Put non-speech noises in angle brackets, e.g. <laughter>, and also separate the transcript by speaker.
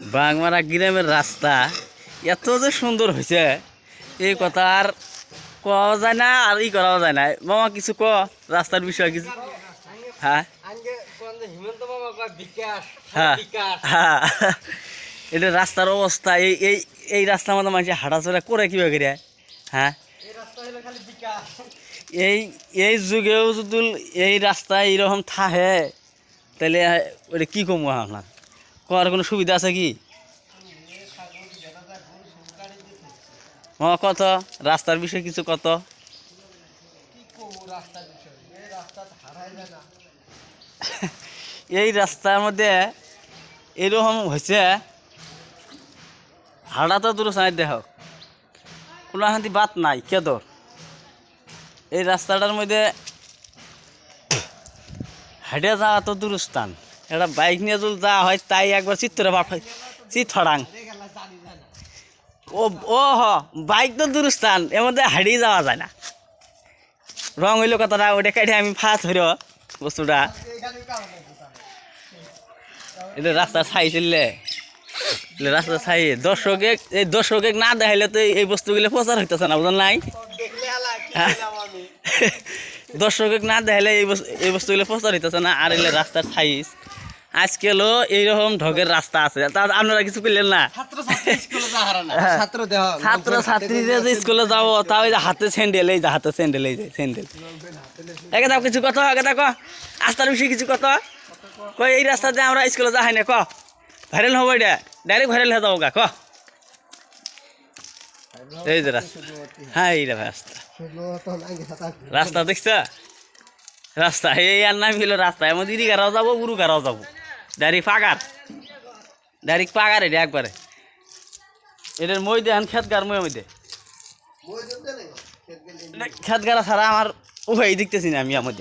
Speaker 1: বাংমারা গ্রামের রাস্তা এত যে সুন্দর হয়েছে এই কথা আর কওয়া যায় না আর ই করাও যায় না। মামা কিছু ক? রাস্তার বিষয়ে কিছু? হ্যাঁ? হ্যাঁ হ্যাঁ। এটা রাস্তার অবস্থা এই এই এই রাস্তার মধ্যে মানুষ হাঁটাচলা করে কীভাবে করে? হ্যাঁ?
Speaker 2: এই
Speaker 1: এই যুগেও যদি এই রাস্তা এইরকম থাহে তাহলে ওটা কী কমবো আপনার করার কোনো সুবিধা আছে কি? ও কত? রাস্তার বিষয়ে কিছু কত? <laughs>
Speaker 2: এই
Speaker 1: রাস্তার মধ্যে এরকম হয়েছে হাড়া তো দূর সাইড দেখ। কোনো বাত নাই কেদর এই রাস্তাটার মধ্যে হাঁটে যাওয়া তো দূরস্থান। একটা বাইক নিয়ে যদি যা হয়, তাই একবার চিত্তরে পাঠাই চিত্তরাং। ও ও হ বাইক তো দূরস্থান, এর মধ্যে হারিয়ে যাওয়া যায় না। রং হইল কথাটা ওটা কেটে আমি ফাঁস হইল, বস্তুটা। এটা রাস্তা ছাই চললে। রাস্তা ছাই। দর্শকে, এই দর্শকে না দেখাইলে তো এই- বস্তুগুলো প্রচার হইতেছে না, বুঝলেন নাই? দর্শকে না দেখাইলে এই বস্তুগুলো প্রচার হইতেছে না, আর এলে রাস্তার সাইজ আজকে হলো এইরকম ঢগের রাস্তা আছে। তা আপনারা কিছু করলেন না?
Speaker 2: ছাত্র যা
Speaker 1: হ্যাঁ।
Speaker 2: ছাত্র
Speaker 1: ছাত্রীরা যে স্কুলে যাব তাও এই যে হাতে স্যান্ডেল এই যে হাতে স্যান্ডেল এই যে স্যান্ডেল। একে দাও কিছু কথা একে দেখো। আস্তার বিষয়ে কিছু কথা? কই এই রাস্তা দিয়ে আমরা স্কুলে যাই না ক? ভাইরাল হব এটা? ডাইরেক্ট ভাইরাল হয়ে যাব গা ক? এই যে রাস্তা। হ্যাঁ এই রে রাস্তা। রাস্তা দেখছ? রাস্তা এই আর নাম হলো রাস্তা। এমন দিদি গারাও যাব গুরু গারাও যাব। ডাইরেক্ট পাগার। ডাইরেক্ট পাগার এটা একবারে। এটার মই দেন খেতগার মই মধ্যে খেতগার ছাড়া আমার উভয় দেখতেছি না আমি আমার